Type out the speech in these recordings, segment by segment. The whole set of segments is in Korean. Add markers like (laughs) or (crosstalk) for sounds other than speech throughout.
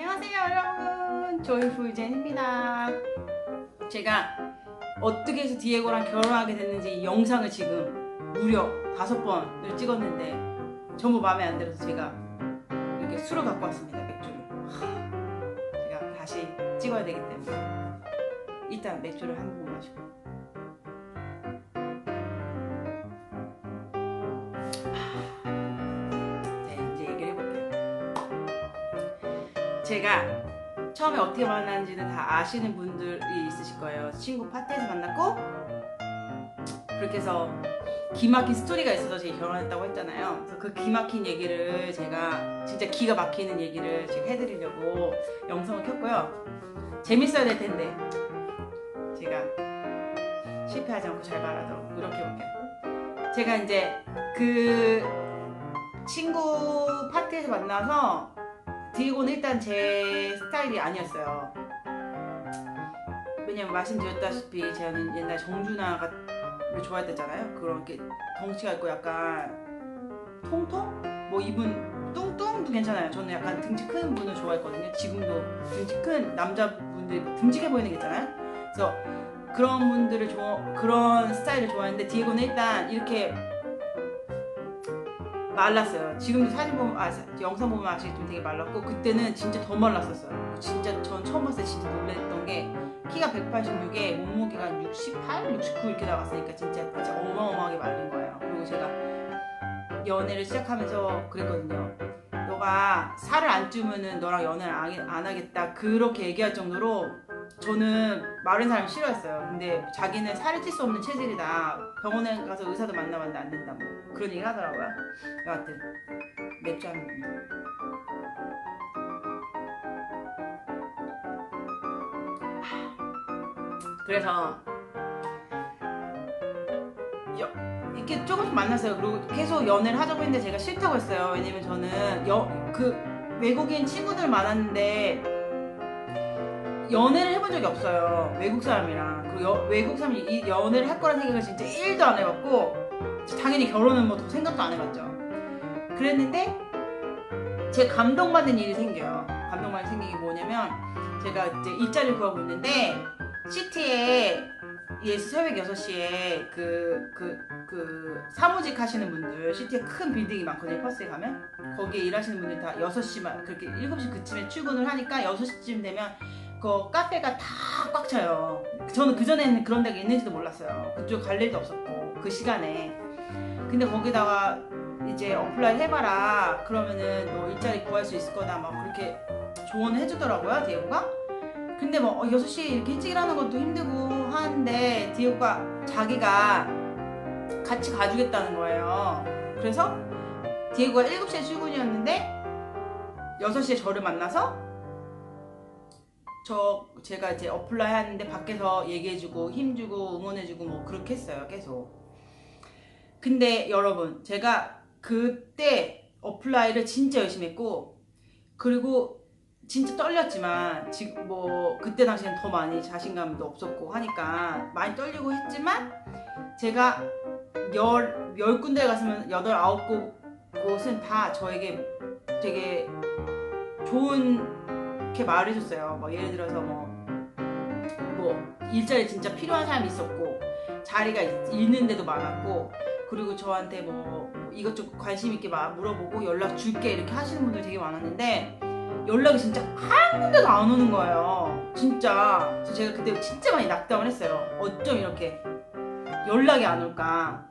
안녕하세요 여러분. 조이풀젠입니다. 제가 어떻게 해서 디에고랑 결혼하게 됐는지 이 영상을 지금 무려 다섯 번을 찍었는데 전부 마음에 안 들어서 제가 이렇게 술을 갖고 왔습니다 맥주를. 하, 제가 다시 찍어야 되기 때문에. 일단 맥주를 한 모금 마시고 제가 처음에 어떻게 만났는지는 다 아시는 분들이 있으실 거예요. 친구 파티에서 만났고 그렇게 해서 기막힌 스토리가 있어서 제가 결혼했다고 했잖아요. 그래서 그 기막힌 얘기를 제가 진짜 기가 막히는 얘기를 제가 해드리려고 영상을 켰고요. 재밌어야 될 텐데 제가 실패하지 않고 잘 말하도록 노력해볼게요. 제가 이제 그 친구 파티에서 만나서 디에고는 일단 제 스타일이 아니었어요. 왜냐면 말씀드렸다시피 저는 옛날 정준하가 좋아했댔잖아요. 그렇게 덩치가 있고 약간 통통? 뭐 이분 뚱뚱도 괜찮아요. 저는 약간 등치 큰 분을 좋아했거든요. 지금도 등치 큰 남자분들 듬직해 보이는 게 있잖아요. 그래서 그런 분들을 좋아 그런 스타일을 좋아했는데 디에고는 일단 이렇게 말랐어요. 지금도 사진 보면 아 사- 영상 보면 아시겠지만 되게 말랐고 그때는 진짜 더 말랐었어요. 진짜 전 처음 봤을 때 진짜 놀랬던 게 키가 186에 몸무게가 한 68, 69 이렇게 나갔으니까 진짜 진짜 어마어마하게 마른 거예요. 그리고 제가 연애를 시작하면서 그랬거든요. 너가 살을 안 찌우면은 너랑 연애를 안, 안 하겠다 그렇게 얘기할 정도로 저는 마른 사람 싫어했어요. 근데 자기는 살을 찔 수 없는 체질이다. 병원에 가서 의사도 만나봤는데 안 된다. 뭐 그런 얘기 하더라고요. 여하튼 맥주 한 모금. 그래서 여, 이렇게 조금씩 만났어요. 그리고 계속 연애를 하자고 했는데 제가 싫다고 했어요. 왜냐면 저는 여, 그 외국인 친구들 많았는데 연애를 해본 적이 없어요. 외국 사람이랑. 그리고 여- 외국 사람이 이 연애를 할 거란 생각을 진짜 1도 안 해봤고 당연히 결혼은 뭐 생각도 안 해봤죠. 그랬는데 제 감동받는 일이 생겨요. 감동받는 생긴 게 뭐냐면 제가 이제 일자리를 구하고 있는데 시티에 예수 새벽 6시에 그, 그, 그 사무직 하시는 분들 시티에 큰 빌딩이 많거든요 퍼스에 가면 거기에 일하시는 분들이 다 6시만 그렇게 7시 그쯤에 출근을 하니까 6시쯤 되면 그 카페가 다 꽉 차요. 저는 그전에는 그런 데가 있는지도 몰랐어요. 그쪽 갈 일도 없었고 그 시간에. 근데 거기다가 이제 어플라이 해봐라. 그러면은 너 일자리 구할 수 있을 거다. 막 그렇게 조언을 해주더라고요 디에고가. 근데 뭐 어, 6시에 이렇게 일찍 일하는 것도 힘들고 하는데 디에고가 자기가 같이 가주겠다는 거예요. 그래서 디에고가 7시에 출근이었는데 6시에 저를 만나서 저 제가 이제 어플라이 하는데 밖에서 얘기해주고 힘주고 응원해주고 뭐 그렇게 했어요 계속. 근데 여러분 제가 그때 어플라이를 진짜 열심히 했고 그리고 진짜 떨렸지만 지금 뭐 그때 당시엔 더 많이 자신감도 없었고 하니까 많이 떨리고 했지만 제가 열, 열 군데 갔으면 여덟 아홉 곳- 곳은 다 저에게 되게 좋은 게 말해줬어요. 뭐 예를 들어서 뭐, 뭐 일자리 진짜 필요한 사람이 있었고 자리가 있- 있는데도 많았고 그리고 저한테 뭐 이것저것 관심 있게 막 물어보고 연락 줄게 이렇게 하시는 분들이 되게 많았는데 연락이 진짜 한 군데도 안 오는 거예요. 진짜. 제가 그때 진짜 많이 낙담을 했어요. 어쩜 이렇게 연락이 안 올까.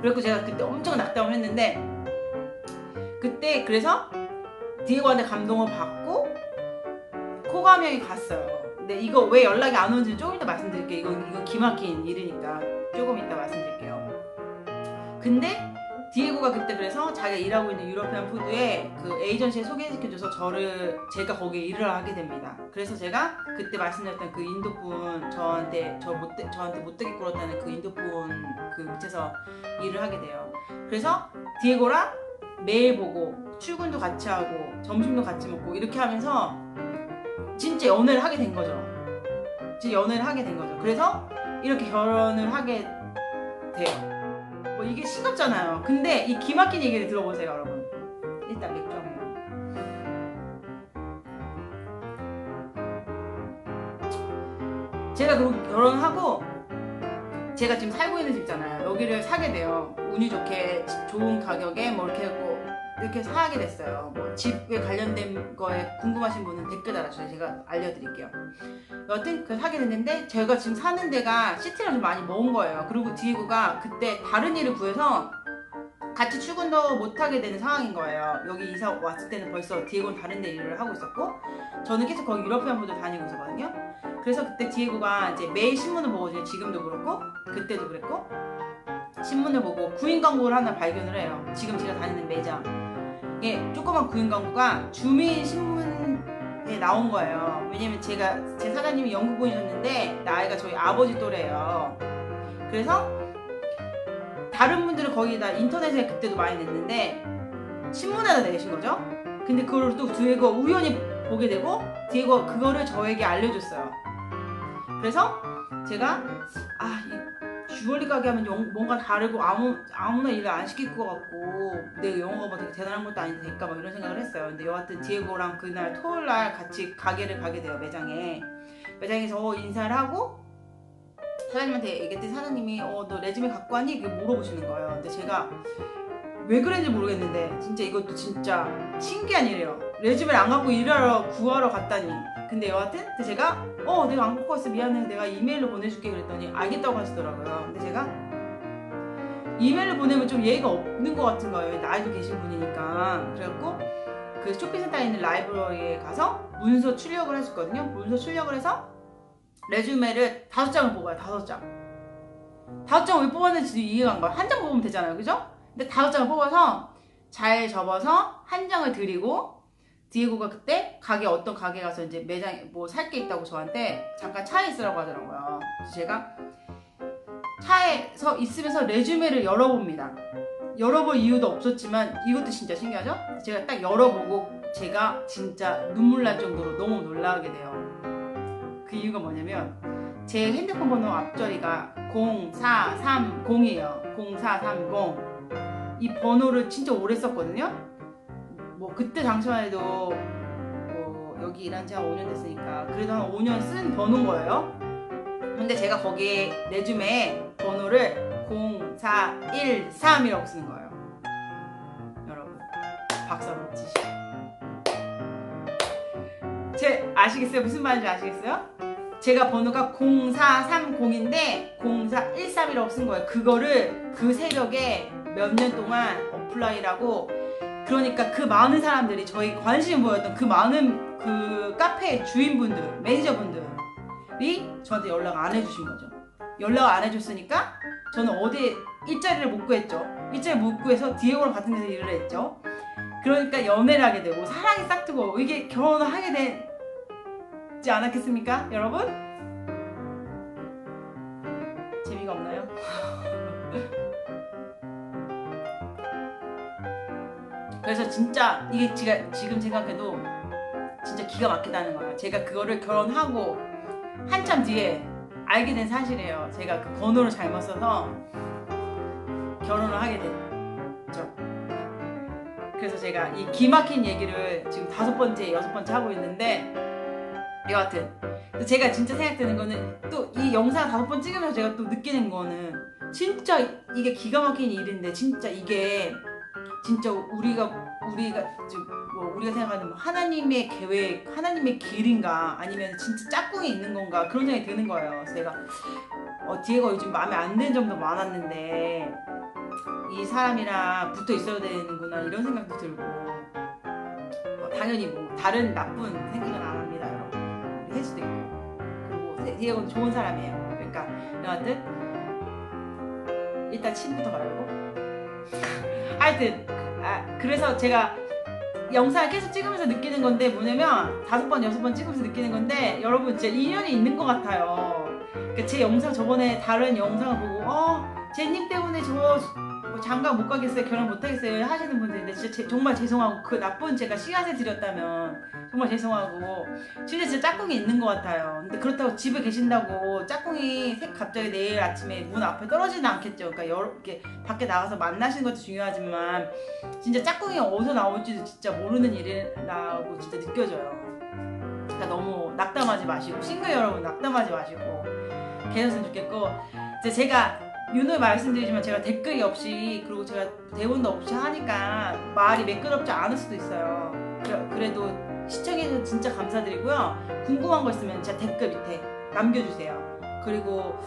그래서 제가 그때 엄청 낙담을 했는데 그때 그래서 디에고한테 감동을 받고 코가명이 갔어요. 근데 이거 왜 연락이 안 오는지 조금 이따 말씀드릴게요. 이거 이거 기막힌 일이니까 조금 이따 말씀드릴게요. 근데 디에고가 그때 그래서 자기가 일하고 있는 유러피안 푸드에 그 에이전시에 소개시켜줘서 저를 제가 거기에 일을 하게 됩니다. 그래서 제가 그때 말씀드렸던 그 인도분 저한테 저 못, 저한테 못되게 굴었다는 그 인도분 그 밑에서 일을 하게 돼요. 그래서 디에고랑 매일 보고 출근도 같이 하고 점심도 같이 먹고 이렇게 하면서 진짜 연애를 하게 된 거죠. 진짜 연애를 하게 된 거죠. 그래서 이렇게 결혼을 하게 돼요. 뭐 이게 싱겁잖아요. 근데 이 기막힌 얘기를 들어보세요, 여러분. 일단 맥주 한 번. 제가 결혼하고 제가 지금 살고 있는 집 있잖아요. 여기를 사게 돼요. 운이 좋게 좋은 가격에 뭐 이렇게 뭐 이렇게 사게 됐어요. 뭐 집에 관련된 거에 궁금하신 분은 댓글 달아주세요. 제가 알려드릴게요. 여튼 그 사게 됐는데 제가 지금 사는 데가 시티랑 좀 많이 먼 거예요. 그리고 디에고가 그때 다른 일을 구해서 같이 출근도 못 하게 되는 상황인 거예요. 여기 이사 왔을 때는 벌써 디에고는 다른 데 일을 하고 있었고 저는 계속 거기 유러피안 부들 다니고 있었거든요. 그래서 그때 디에고가 이제 매일 신문을 보거든요. 지금도 그렇고 그때도 그랬고 신문을 보고 구인 광고를 하나 발견을 해요. 지금 제가 다니는 매장. 이게 조그만 구인 광고가 주민 신문에 나온 거예요. 왜냐면 제가 제 사장님이 영국분이셨는데 나이가 저희 아버지 또래예요. 그래서 다른 분들은 거의 다 인터넷에 그때도 많이 냈는데 신문에다 내신 거죠. 근데 그걸 또 디에고 우연히 보게 되고 디에고 그거를 저에게 알려줬어요. 그래서 제가 아, 이 주얼리 가게 하면 영- 뭔가 다르고 아무 아무나 일을 안 시킬 것 같고 내가 영어가 뭐 되게 대단한 것도 될까 막 이런 생각을 했어요. 근데 여하튼 디에고랑 그날 토요일 날 같이 가게를 가게 돼요 매장에 매장에서 인사를 하고 사장님한테 얘기했더니 사장님이 어 너 레즈메 갖고 왔니? 이렇게 물어보시는 거예요. 근데 제가 왜 그랬는지 모르겠는데 진짜 이것도 진짜 신기한 일이에요. 레즈메를 안 갖고 일하러 구하러 갔다니. 근데 여하튼 제가 어 내가 안 갖고 왔어 미안해 내가 이메일로 보내줄게 그랬더니 알겠다고 하시더라고요. 근데 제가 이메일을 보내면 좀 예의가 없는 것 같은 거예요. 나이도 계신 분이니까. 그래갖고 그 쇼핑센터에 있는 라이브러리에 가서 문서 출력을 했었거든요. 문서 출력을 해서 레주메를 다섯 장을 뽑아요. 다섯 장. 다섯 장을 왜 뽑았는지도 이해가 안 가요. 한 장 뽑으면 되잖아요. 그죠? 근데 다섯 장을 뽑아서 잘 접어서 한 장을 드리고 디에고가 그때 가게 어떤 가게 가서 이제 매장에 뭐살 게 있다고 저한테 잠깐 차에 있으라고 하더라고요. 그래서 제가 차에서 있으면서 레주메를 열어봅니다. 열어볼 이유도 없었지만 이것도 진짜 신기하죠? 제가 딱 열어보고 제가 진짜 눈물 날 정도로 너무 놀라게 돼요. 그 이유가 뭐냐면 제 핸드폰 번호 앞자리가 0430이에요. 0430. 이 번호를 진짜 오래 썼거든요. 뭐 그때 당시만 해도 뭐 여기 일한 지 한 5년 됐으니까 그래도 한 5년 쓴 번호인 거예요. 근데 제가 거기에 레줌에 번호를 0413이라고 쓰는 거예요. 여러분 박수 한번 치시죠. 제 아시겠어요? 무슨 말인지 아시겠어요? 제가 번호가 0430인데 0413이라고 쓴 거예요. 그거를 그 새벽에 몇 년 동안 어플라이라고 그러니까 그 많은 사람들이 저희 관심 보였던 그 많은 그 카페 주인분들, 매니저분들이 저한테 연락 안 해주신 거죠. 연락 안 해줬으니까 저는 어디에 일자리를 못 구했죠. 일자리 못 구해서 디에고랑 같은 데서 일을 했죠. 그러니까 연애를 하게 되고 사랑이 싹트고 이게 결혼을 하게 되지 않았겠습니까, 여러분? 그래서 진짜 이게 제가 지금 생각해도 진짜 기가 막히다는 거예요. 제가 그거를 결혼하고 한참 뒤에 알게 된 사실이에요. 제가 그 번호를 잘못 써서 결혼을 하게 됐죠. 그래서 제가 이 기막힌 얘기를 지금 다섯 번째, 여섯 번째 하고 있는데 여하튼 제가 진짜 생각되는 거는 또 이 영상 다섯 번 찍으면서 제가 또 느끼는 거는 진짜 이게 기가 막힌 일인데 진짜 이게 진짜 우리가 우리가 뭐 우리가 생각하는 뭐 하나님의 계획, 하나님의 길인가 아니면 진짜 짝꿍이 있는 건가 그런 생각이 드는 거예요. 제가 어, 디에가 요즘 마음에 안 드는 점도 많았는데 이 사람이랑 붙어 있어야 되는구나 이런 생각도 들고 어, 당연히 뭐 다른 나쁜 생각은 안 합니다, 여러분. 우리 혜수도 있고 그리고 세- 디에고는 좋은 사람이에요. 그러니까 여하튼 일단 침부터 가려고. (laughs) 하여튼 아, 그래서 제가 영상을 계속 찍으면서 느끼는 건데 뭐냐면 다섯 번 여섯 번 찍으면서 느끼는 건데 여러분 진짜 인연이 있는 것 같아요. 그러니까 제 영상 저번에 다른 영상을 보고 어 제님 때문에 저 뭐 장가 못 가겠어요 결혼 못 하겠어요 하시는 분들인데 진짜 제- 정말 죄송하고 그 나쁜 제가 씨앗을 드렸다면 정말 죄송하고 진짜 진짜 짝꿍이 있는 것 같아요. 근데 그렇다고 집에 계신다고 짝꿍이 색 갑자기 내일 아침에 문 앞에 떨어지는 않겠죠. 그러니까 여러 이렇게 밖에 나가서 만나시는 것도 중요하지만 진짜 짝꿍이 어디서 나올지도 진짜 모르는 일이라고 진짜 느껴져요. 그러니까 너무 낙담하지 마시고 싱글 여러분 낙담하지 마시고 계셨으면 좋겠고 이제 제가 윤호 말씀드리지만 제가 댓글이 없이 그리고 제가 대본도 없이 하니까 말이 매끄럽지 않을 수도 있어요. 그래- 그래도 시청해주셔서 진짜 감사드리고요. 궁금한 거 있으면 제 댓글 밑에 남겨주세요. 그리고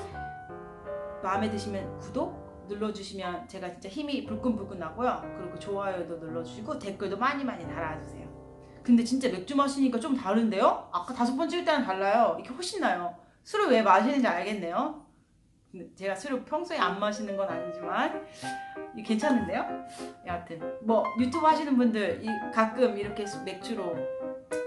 마음에 드시면 구독 눌러주시면 제가 진짜 힘이 불끈불끈 나고요. 그리고 좋아요도 눌러주시고 댓글도 많이 많이 달아주세요. 근데 진짜 맥주 마시니까 좀 다른데요? 아까 다섯 번 찍을 때랑 달라요. 이게 훨씬 나요. 술을 왜 마시는지 알겠네요. 제가 술을 평소에 안 마시는 건 아니지만 괜찮은데요? 여하튼 뭐 유튜브 하시는 분들 이 가끔 이렇게 수- 맥주로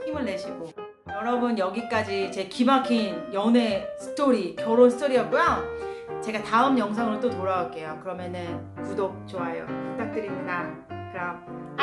힘을 내시고 여러분 여기까지 제 기막힌 연애 스토리 결혼 스토리였고요. 제가 다음 영상으로 또 돌아올게요. 그러면은 구독 좋아요 부탁드립니다. 그럼